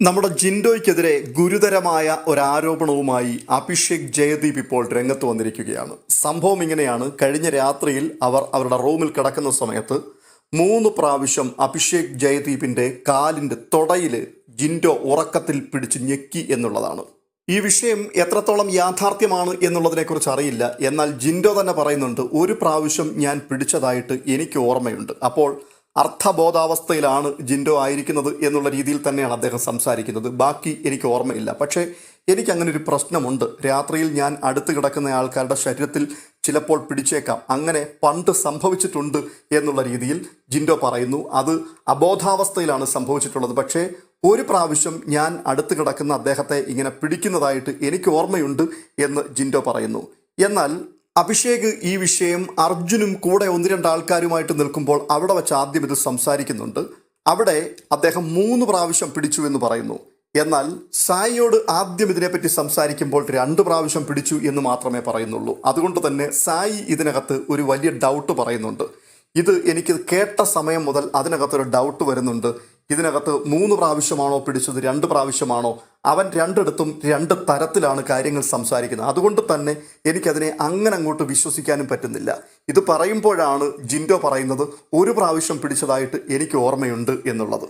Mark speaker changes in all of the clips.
Speaker 1: നമ്മുടെ ജിൻഡോയ്ക്കെതിരെ ഗുരുതരമായ ഒരാരോപണവുമായി അഭിഷേക് ജയദീപ് ഇപ്പോൾ രംഗത്ത് വന്നിരിക്കുകയാണ്. സംഭവം ഇങ്ങനെയാണ്. കഴിഞ്ഞ രാത്രിയിൽ അവർ അവരുടെ റൂമിൽ കിടക്കുന്ന സമയത്ത് മൂന്ന് പ്രാവശ്യം അഭിഷേക് ജയദീപിന്റെ കാലിന്റെ തുടയിൽ ജിൻഡോ ഉറക്കത്തിൽ പിടിച്ച് ഞെക്കി എന്നുള്ളതാണ്. ഈ വിഷയം എത്രത്തോളം യാഥാർത്ഥ്യമാണ് എന്നുള്ളതിനെക്കുറിച്ച് അറിയില്ല. എന്നാൽ ജിൻഡോ തന്നെ പറയുന്നുണ്ട് ഒരു പ്രാവശ്യം ഞാൻ പിടിച്ചതായിട്ട് എനിക്ക് ഓർമ്മയുണ്ട്. അപ്പോൾ അർത്ഥബോധാവസ്ഥയിലാണ് ജിൻഡോ ആയിരിക്കുന്നത് എന്നുള്ള രീതിയിൽ തന്നെയാണ് അദ്ദേഹം സംസാരിക്കുന്നത്. ബാക്കി എനിക്ക് ഓർമ്മയില്ല. പക്ഷേ എനിക്ക് അങ്ങനെ ഒരു പ്രശ്നമുണ്ട്. രാത്രിയിൽ ഞാൻ അടുത്ത് കിടക്കുന്ന ആൾക്കാരുടെ ശരീരത്തിൽ ചിലപ്പോൾ പിടിച്ചേക്കാം. അങ്ങനെ പണ്ട് സംഭവിച്ചിട്ടുണ്ട് എന്നുള്ള രീതിയിൽ ജിൻഡോ പറയുന്നു. അത് അബോധാവസ്ഥയിലാണ് സംഭവിച്ചിട്ടുള്ളത്. പക്ഷേ ഒരു പ്രാവശ്യം ഞാൻ അടുത്ത് കിടക്കുന്ന അദ്ദേഹത്തെ ഇങ്ങനെ പിടിക്കുന്നതായിട്ട് എനിക്ക് ഓർമ്മയുണ്ട് എന്ന് ജിൻഡോ പറയുന്നു. എന്നാൽ അഭിഷേക് ഈ വിഷയം അർജുനും കൂടെ ഒന്ന് രണ്ട് ആൾക്കാരുമായിട്ട് നിൽക്കുമ്പോൾ അവിടെ വെച്ച് ആദ്യം ഇത് സംസാരിക്കുന്നുണ്ട്. അവിടെ അദ്ദേഹം മൂന്ന് പ്രാവശ്യം പിടിച്ചു എന്ന് പറയുന്നു. എന്നാൽ സായിയോട് ആദ്യം ഇതിനെപ്പറ്റി സംസാരിക്കുമ്പോൾ രണ്ട് പ്രാവശ്യം പിടിച്ചു എന്ന് മാത്രമേ പറയുന്നുള്ളൂ. അതുകൊണ്ട് തന്നെ സായി ഇതിനകത്ത് ഒരു വലിയ ഡൗട്ട് പറയുന്നുണ്ട്. ഇത് എനിക്ക് കേട്ട സമയം മുതൽ അതിനകത്തൊരു ഡൗട്ട് വരുന്നുണ്ട്. ഇതിനകത്ത് മൂന്ന് പ്രാവശ്യമാണോ പിടിച്ചത് രണ്ട് പ്രാവശ്യമാണോ? അവൻ രണ്ടിടത്തും രണ്ട് തരത്തിലാണ് കാര്യങ്ങൾ സംസാരിക്കുന്നത്. അതുകൊണ്ട് തന്നെ എനിക്കതിനെ അങ്ങനെ അങ്ങോട്ട് വിശ്വസിക്കാനും പറ്റുന്നില്ല. ഇത് പറയുമ്പോഴാണ് ജിൻഡോ പറയുന്നത് ഒരു പ്രാവശ്യം പിടിച്ചതായിട്ട് എനിക്ക് ഓർമ്മയുണ്ട് എന്നുള്ളത്.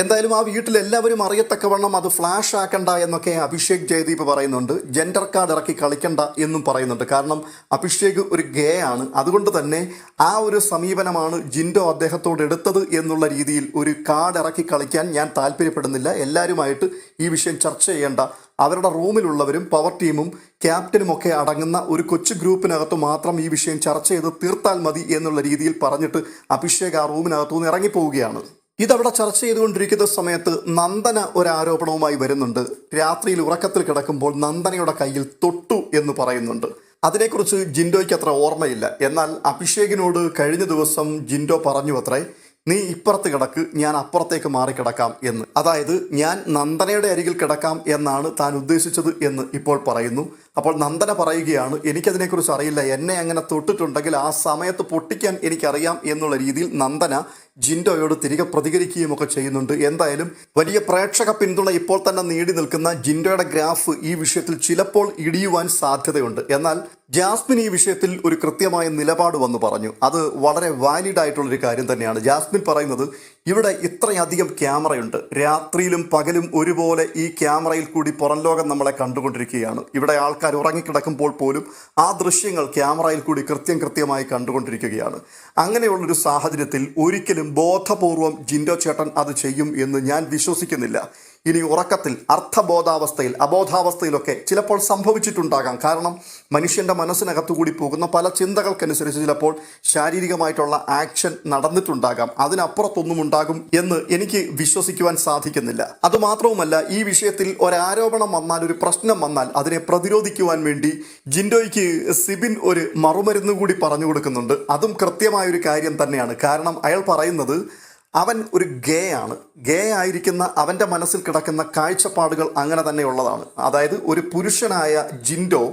Speaker 1: എന്തായാലും ആ വീട്ടിൽ എല്ലാവരും അറിയത്തക്കവണ്ണം അത് ഫ്ലാഷ് ആക്കണ്ട എന്നൊക്കെ അഭിഷേക് ജയദീപ് പറയുന്നുണ്ട്. ജെൻഡർ കാർഡ് ഇറക്കി കളിക്കണ്ട എന്നും പറയുന്നുണ്ട്. കാരണം അഭിഷേക് ഒരു ഗേ ആണ്. അതുകൊണ്ട് തന്നെ ആ ഒരു സമീപനമാണ് ജിൻഡോ അദ്ദേഹത്തോട് എടുത്തത് എന്നുള്ള രീതിയിൽ ഒരു കാർഡ് ഇറക്കി കളിക്കാൻ ഞാൻ താല്പര്യപ്പെടുന്നില്ല. എല്ലാവരുമായിട്ട് ഈ വിഷയം ചർച്ച ചെയ്യേണ്ട. അവരുടെ റൂമിലുള്ളവരും പവർ ടീമും ക്യാപ്റ്റനും ഒക്കെ അടങ്ങുന്ന ഒരു കൊച്ചു ഗ്രൂപ്പിനകത്ത് മാത്രം ഈ വിഷയം ചർച്ച ചെയ്ത് തീർത്താൽ മതി എന്നുള്ള രീതിയിൽ പറഞ്ഞിട്ട് അഭിഷേക് ആ റൂമിനകത്തുനിന്ന് ഇറങ്ങിപ്പോവുകയാണ്. ഇതവിടെ ചർച്ച ചെയ്തുകൊണ്ടിരിക്കുന്ന സമയത്ത് നന്ദന ഒരു ആരോപണവുമായി വരുന്നുണ്ട്. രാത്രിയിൽ ഉറക്കത്തിൽ കിടക്കുമ്പോൾ നന്ദനയുടെ കയ്യിൽ തൊട്ടു എന്ന് പറയുന്നുണ്ട്. അതിനെക്കുറിച്ച് ജിൻഡോയ്ക്ക് അത്ര ഓർമ്മയില്ല. എന്നാൽ അഭിഷേകിനോട് കഴിഞ്ഞ ദിവസം ജിൻഡോ പറഞ്ഞു അത്രേ നീ ഇപ്പുറത്ത് കിടക്ക് ഞാൻ അപ്പുറത്തേക്ക് മാറി കിടക്കാം എന്ന്. അതായത് ഞാൻ നന്ദനയുടെ അരികിൽ കിടക്കാം എന്നാണ് താൻ ഉദ്ദേശിച്ചത് എന്ന് ഇപ്പോൾ പറയുന്നു. അപ്പോൾ നന്ദന പറയുകയാണ് എനിക്കതിനെക്കുറിച്ച് അറിയില്ല. എന്നെ അങ്ങനെ തൊട്ടിട്ടുണ്ടെങ്കിൽ ആ സമയത്ത് പൊട്ടിക്കാൻ എനിക്കറിയാം എന്നുള്ള രീതിയിൽ നന്ദന ജിൻഡോയോട് തിരികെ പ്രതികരിക്കുകയും ഒക്കെ ചെയ്യുന്നുണ്ട്. എന്തായാലും വലിയ പ്രേക്ഷക പിന്തുണ ഇപ്പോൾ തന്നെ നേടി നിൽക്കുന്ന ജിൻഡോയുടെ ഗ്രാഫ് ഈ വിഷയത്തിൽ ചിലപ്പോൾ ഇടിയുവാൻ സാധ്യതയുണ്ട്. എന്നാൽ ജാസ്മിൻ ഈ വിഷയത്തിൽ ഒരു കൃത്യമായ നിലപാട് വന്നു പറഞ്ഞു. അത് വളരെ വാലിഡ് ആയിട്ടുള്ളൊരു കാര്യം തന്നെയാണ്. ജാസ്മിൻ പറയുന്നത് ഇവിടെ ഇത്രയധികം ക്യാമറയുണ്ട്. രാത്രിയിലും പകലും ഒരുപോലെ ഈ ക്യാമറയിൽ കൂടി പുറം ലോകം നമ്മളെ കണ്ടുകൊണ്ടിരിക്കുകയാണ്. ഇവിടെ ആൾക്കാർ ഉറങ്ങിക്കിടക്കുമ്പോൾ പോലും ആ ദൃശ്യങ്ങൾ ക്യാമറയിൽ കൂടി കൃത്യം കൃത്യമായി കണ്ടുകൊണ്ടിരിക്കുകയാണ്. അങ്ങനെയുള്ളൊരു സാഹചര്യത്തിൽ ഒരിക്കലും ബോധപൂർവം ജിൻഡോ ചേട്ടൻ അത് ചെയ്യും എന്ന് ഞാൻ വിശ്വസിക്കുന്നില്ല. ഇനി ഉറക്കത്തിൽ അർത്ഥബോധാവസ്ഥയിൽ അബോധാവസ്ഥയിലൊക്കെ ചിലപ്പോൾ സംഭവിച്ചിട്ടുണ്ടാകാം. കാരണം മനുഷ്യന്റെ മനസ്സിനകത്തുകൂടി പോകുന്ന പല ചിന്തകൾക്കനുസരിച്ച് ചിലപ്പോൾ ശാരീരികമായിട്ടുള്ള ആക്ഷൻ നടന്നിട്ടുണ്ടാകാം. അതിനപ്പുറത്തൊന്നും ഉണ്ടാകും എന്ന് എനിക്ക് വിശ്വസിക്കുവാൻ സാധിക്കുന്നില്ല. അതുമാത്രവുമല്ല ഈ വിഷയത്തിൽ ഒരാരോപണം വന്നാൽ ഒരു പ്രശ്നം വന്നാൽ അതിനെ പ്രതിരോധിക്കുവാൻ വേണ്ടി ജിൻഡോയ്ക്ക് സിബിൻ ഒരു മറുമരുന്ന് കൂടി പറഞ്ഞു കൊടുക്കുന്നുണ്ട്. അതും കൃത്യമായ ഒരു കാര്യം തന്നെയാണ്. കാരണം അയാൾ പറയുന്നത് അവൻ ഒരു ഗേ ആണ് ഗേ ആയിരിക്കുന്ന അവന്റെ മനസ്സിൽ കിടക്കുന്ന കാഴ്ചപ്പാടുകൾ അങ്ങനെ തന്നെയുള്ളതാണ് അതായത് ഒരു പുരുഷനായ ജിൻഡോ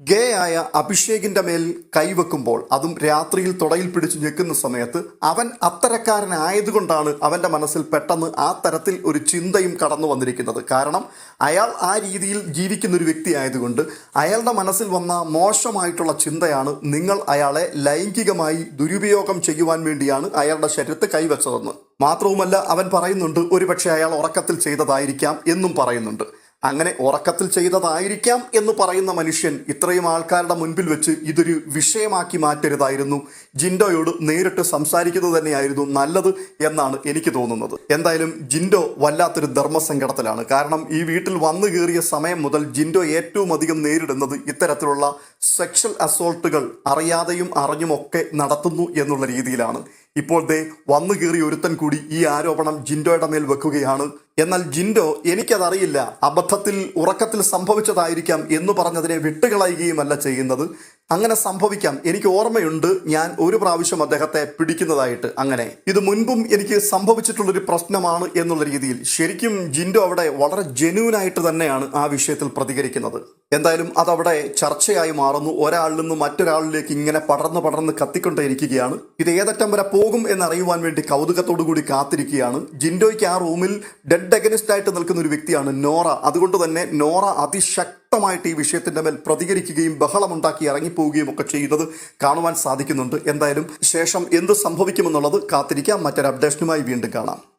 Speaker 1: ഗേ ആയ അഭിഷേകിന്റെ മേൽ കൈവെക്കുമ്പോൾ അതും രാത്രിയിൽ തുടയിൽ പിടിച്ചു ഞെക്കുന്ന സമയത്ത് അവൻ അത്തരക്കാരനായതുകൊണ്ടാണ് അവന്റെ മനസ്സിൽ പെട്ടെന്ന് ആ തരത്തിൽ ഒരു ചിന്തയും കടന്നു വന്നിരിക്കുന്നത്. കാരണം അയാൾ ആ രീതിയിൽ ജീവിക്കുന്ന ഒരു വ്യക്തി ആയതുകൊണ്ട് അയാളുടെ മനസ്സിൽ വന്ന മോശമായിട്ടുള്ള ചിന്തയാണ് നിങ്ങൾ അയാളെ ലൈംഗികമായി ദുരുപയോഗം ചെയ്യുവാൻ വേണ്ടിയാണ് അയാളുടെ ശരീരത്ത് കൈവച്ചതെന്ന്. മാത്രവുമല്ല അവൻ പറയുന്നുണ്ട് ഒരുപക്ഷെ അയാൾ ഉറക്കത്തിൽ ചെയ്തതായിരിക്കാം എന്നും പറയുന്നുണ്ട്. അങ്ങനെ ഉറക്കത്തിൽ ചെയ്തതായിരിക്കാം എന്ന് പറയുന്ന മനുഷ്യൻ ഇത്രയും ആൾക്കാരുടെ മുൻപിൽ വെച്ച് ഇതൊരു വിഷയമാക്കി മാറ്റരുതായിരുന്നു. ജിൻഡോയോട് നേരിട്ട് സംസാരിക്കുന്നത് തന്നെയായിരുന്നു നല്ലത് എന്നാണ് എനിക്ക് തോന്നുന്നത്. എന്തായാലും ജിൻഡോ വല്ലാത്തൊരു ധർമ്മസങ്കടത്തിലാണ്. കാരണം ഈ വീട്ടിൽ വന്നു കയറിയ സമയം മുതൽ ജിൻഡോ ഏറ്റവും അധികം നേരിടുന്നത് ഇത്തരത്തിലുള്ള സെക്ഷൽ അസോൾട്ടുകൾ അറിയാതെയും അറിഞ്ഞുമൊക്കെ നടത്തുന്നു എന്നുള്ള രീതിയിലാണ്. ഇപ്പോൾ ദേ വന്നു കയറി ഒരുത്തൻ കൂടി ഈ ആരോപണം ജിൻഡോയുടെ മേൽ വെക്കുകയാണ്. എന്നാൽ ജിൻഡോ എനിക്കതറിയില്ല. അബദ്ധത്തിൽ ഉറക്കത്തിൽ സംഭവിച്ചതായിരിക്കാം എന്ന് പറഞ്ഞതിനെ വിട്ടുകളയുകയുമല്ല ചെയ്യുന്നത്. അങ്ങനെ സംഭവിക്കാം. എനിക്ക് ഓർമ്മയുണ്ട്. ഞാൻ ഒരു പ്രാവശ്യം അദ്ദേഹത്തെ പിടിക്കുന്നതായിട്ട് അങ്ങനെ. ഇത് മുൻപും എനിക്ക് സംഭവിച്ചിട്ടുള്ളൊരു പ്രശ്നമാണ് എന്നുള്ള രീതിയിൽ ശരിക്കും ജിൻഡോ അവിടെ വളരെ ജെന്യൂനായിട്ട് തന്നെയാണ് ആ വിഷയത്തിൽ പ്രതികരിക്കുന്നത്. എന്തായാലും അതവിടെ ചർച്ചയായി മാറുന്നു. ഒരാളിൽ നിന്ന് മറ്റൊരാളിലേക്ക് ഇങ്ങനെ പടർന്ന് പടർന്ന് കത്തിക്കൊണ്ടേയിരിക്കുകയാണ്. ഇത് ഏതറ്റം വരെ പോകും എന്നറിയുവാൻ വേണ്ടി കൗതുകത്തോടു കൂടി കാത്തിരിക്കുകയാണ്. ജിൻഡോയ്ക്ക് ആ റൂമിൽ ഡെഡ് അഗനിസ്റ്റ് ആയിട്ട് നിൽക്കുന്ന ഒരു വ്യക്തിയാണ് നോറ. അതുകൊണ്ട് തന്നെ നോറ അതിശക്തമായിട്ട് ഈ വിഷയത്തിന്റെ മേൽ പ്രതികരിക്കുകയും ബഹളമുണ്ടാക്കി ഇറങ്ങിപ്പോവുകയും ഒക്കെ ചെയ്യുന്നത് കാണുവാൻ സാധിക്കുന്നുണ്ട്. എന്തായാലും ശേഷം എന്ത് സംഭവിക്കുമെന്നുള്ളത് കാത്തിരിക്കാം. മറ്റൊരു അപ്ഡേഷനുമായി വീണ്ടും കാണാം.